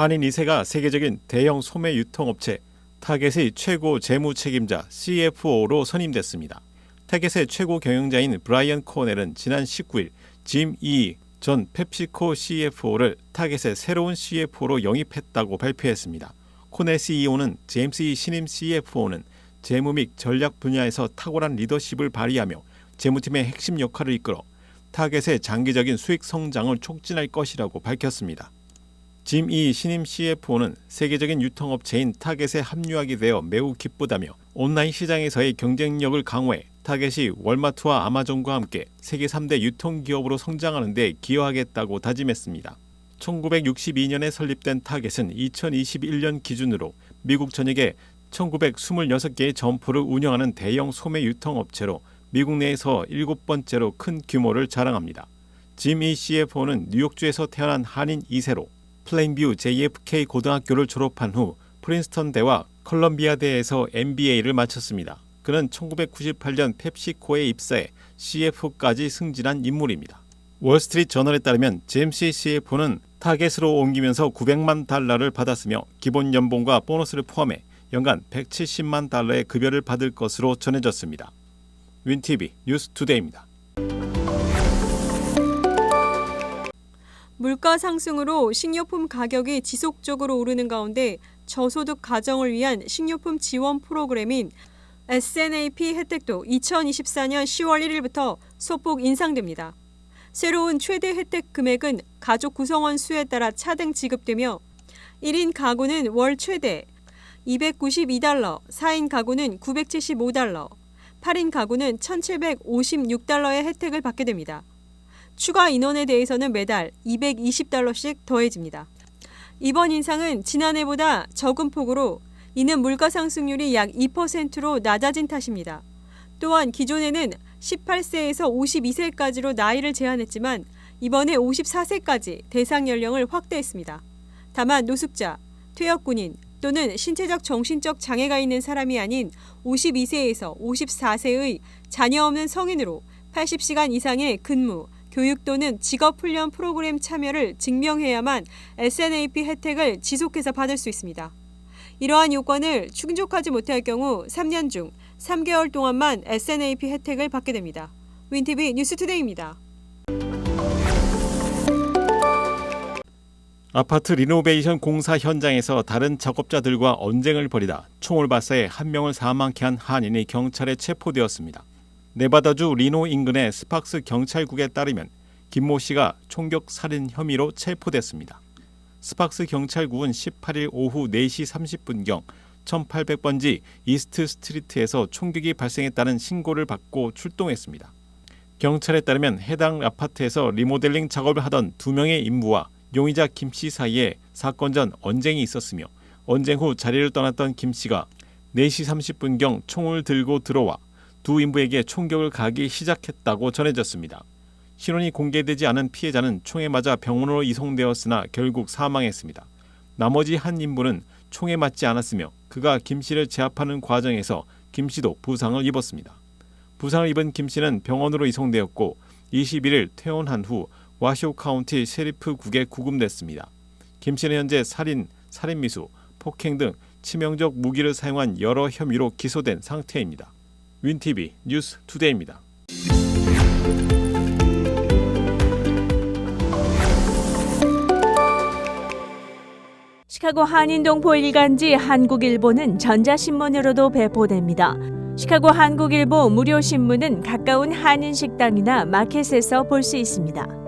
한인 2세가 세계적인 대형 소매 유통업체 타겟의 최고 재무 책임자 CFO로 선임됐습니다. 타겟의 최고 경영자인 브라이언 코넬은 지난 19일 짐 이 전 펩시코 CFO를 타겟의 새로운 CFO로 영입했다고 발표했습니다. 코넬 CEO는 제임스 이 신임 CFO는 재무 및 전략 분야에서 탁월한 리더십을 발휘하며 재무팀의 핵심 역할을 이끌어 타겟의 장기적인 수익 성장을 촉진할 것이라고 밝혔습니다. 짐 이 신임 CFO는 세계적인 유통업체인 타겟에 합류하게 되어 매우 기쁘다며 온라인 시장에서의 경쟁력을 강화해 타겟이 월마트와 아마존과 함께 세계 3대 유통기업으로 성장하는 데 기여하겠다고 다짐했습니다. 1962년에 설립된 타겟은 2021년 기준으로 미국 전역에 1926개의 점포를 운영하는 대형 소매 유통업체로 미국 내에서 일곱 번째로 큰 규모를 자랑합니다. 짐이 CFO는 뉴욕주에서 태어난 한인 2세로 플레인뷰 JFK 고등학교를 졸업한 후 프린스턴 대와 컬럼비아 대에서 MBA를 마쳤습니다. 그는 1998년 펩시코에 입사해 CFO까지 승진한 인물입니다. 월스트리트 저널에 따르면 제임스 CFO는 타겟으로 옮기면서 900만 달러를 받았으며 기본 연봉과 보너스를 포함해 연간 170만 달러의 급여를 받을 것으로 전해졌습니다. 윈티비 뉴스 투데이입니다. 물가 상승으로 식료품 가격이 지속적으로 오르는 가운데 저소득 가정을 위한 식료품 지원 프로그램인 SNAP 혜택도 2024년 10월 1일부터 소폭 인상됩니다. 새로운 최대 혜택 금액은 가족 구성원 수에 따라 차등 지급되며 1인 가구는 월 최대 292달러, 4인 가구는 975달러, 8인 가구는 1756달러의 혜택을 받게 됩니다. 추가 인원에 대해서는 매달 220달러씩 더해집니다. 이번 인상은 지난해보다 적은 폭으로 이는 물가 상승률이 약 2%로 낮아진 탓입니다. 또한 기존에는 18세에서 52세까지로 나이를 제한했지만 이번에 54세까지 대상 연령을 확대했습니다. 다만 노숙자, 퇴역군인 또는 신체적 정신적 장애가 있는 사람이 아닌 52세에서 54세의 자녀 없는 성인으로 80시간 이상의 근무, 교육 또는 직업훈련 프로그램 참여를 증명해야만 SNAP 혜택을 지속해서 받을 수 있습니다. 이러한 요건을 충족하지 못할 경우 3년 중 3개월 동안만 SNAP 혜택을 받게 됩니다. 윈티비 뉴스투데이입니다. 아파트 리노베이션 공사 현장에서 다른 작업자들과 언쟁을 벌이다 총을 발사해 한 명을 사망케 한 한인이 경찰에 체포되었습니다. 네바다주 리노 인근의 스팍스 경찰국에 따르면 김모 씨가 총격 살인 혐의로 체포됐습니다. 스팍스 경찰국은 18일 오후 4시 30분경 1800번지 이스트 스트리트에서 총격이 발생했다는 신고를 받고 출동했습니다. 경찰에 따르면 해당 아파트에서 리모델링 작업을 하던 두 명의 인부와 용의자 김 씨 사이에 사건 전 언쟁이 있었으며 언쟁 후 자리를 떠났던 김 씨가 4시 30분경 총을 들고 들어와 두 인부에게 총격을 가하기 시작했다고 전해졌습니다. 신원이 공개되지 않은 피해자는 총에 맞아 병원으로 이송되었으나 결국 사망했습니다. 나머지 한 인부는 총에 맞지 않았으며 그가 김 씨를 제압하는 과정에서 김 씨도 부상을 입었습니다. 부상을 입은 김 씨는 병원으로 이송되었고 21일 퇴원한 후 와쇼 카운티 셰리프국에 구금됐습니다. 김 씨는 현재 살인, 살인미수, 폭행 등 치명적 무기를 사용한 여러 혐의로 기소된 상태입니다. 윈티비 뉴스 투데이입니다. 시카고 한인동포 일간지 한국일보는 전자신문으로도 배포됩니다. 시카고 한국일보 무료 신문은 가까운 한인 식당이나 마켓에서 볼 수 있습니다.